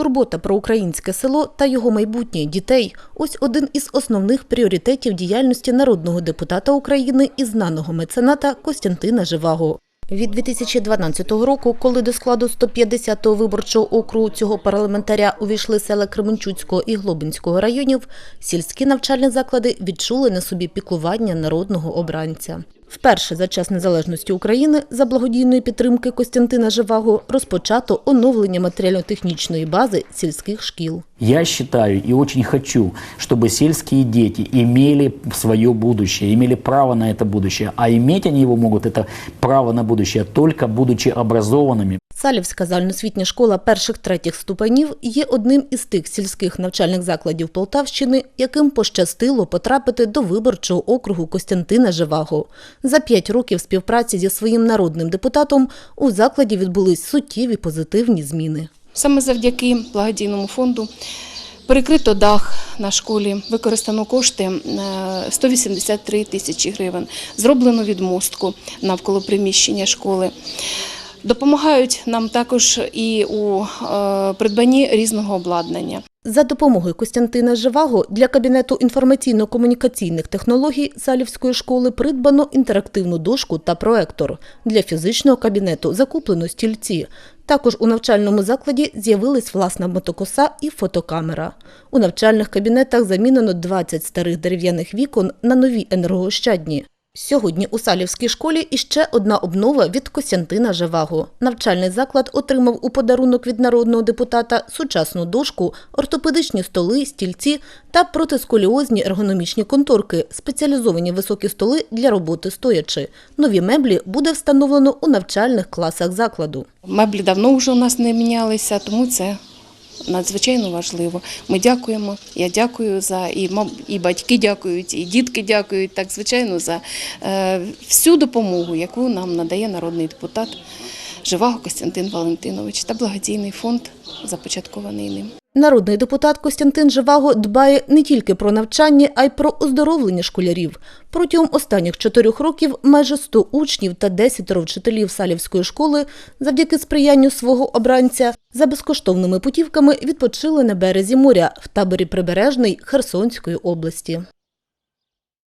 Турбота про українське село та його майбутнє дітей ось один із основних пріоритетів діяльності народного депутата України і знаного мецената Костянтина Живаго. Від 2012 року, коли до складу 150-го виборчого округу цього парламентаря увійшли села Кременчуцького і Глобинського районів, сільські навчальні заклади відчули на собі піклування народного обранця. Вперше за час незалежності України за благодійної підтримки Костянтина Живаго розпочато оновлення матеріально-технічної бази сільських шкіл. Я считаю и очень хочу, чтобы сельские дети имели свое будущее, имели право на это будущее. А иметь они его могут, это право на будущее, только будучи образованными. Салівська загальноосвітня школа перших-третіх ступенів є одним із тих сільських навчальних закладів Полтавщини, яким пощастило потрапити до виборчого округу Костянтина Живаго. За п'ять років співпраці зі своїм народним депутатом у закладі відбулись суттєві позитивні зміни. Саме завдяки благодійному фонду перекрито дах на школі, використано кошти е, 183 тисячі гривень, зроблено відмостку навколо приміщення школи. Допомагають нам також і у е, придбанні різного обладнання. За допомогою Костянтина Живаго для кабінету інформаційно-комунікаційних технологій Салівської школи придбано інтерактивну дошку та проектор. Для фізичного кабінету закуплено стільці. Також у навчальному закладі з'явилась власна мотокоса і фотокамера. У навчальних кабінетах замінено 20 старих дерев'яних вікон на нові енергоощадні. Сьогодні у Салівській школі іще одна обнова від Костянтина Живаго. Навчальний заклад отримав у подарунок від народного депутата сучасну дошку, ортопедичні столи, стільці та протисколіозні ергономічні конторки, спеціалізовані високі столи для роботи стоячи. Нові меблі буде встановлено у навчальних класах закладу. Меблі давно вже у нас не мінялися, тому це надзвичайно важливо. Ми дякуємо. Я дякую за і, мам- і батьки дякують, і дітки дякують. Так, звичайно, за е, всю допомогу, яку нам надає народний депутат Живаго Костянтин Валентинович та благодійний фонд, започаткований ним. Народний депутат Костянтин Живаго дбає не тільки про навчання, а й про оздоровлення школярів. Протягом останніх чотирьох років майже 100 учнів та 10 вчителів Салівської школи завдяки сприянню свого обранця за безкоштовними путівками відпочили на березі моря в таборі Прибережний Херсонської області.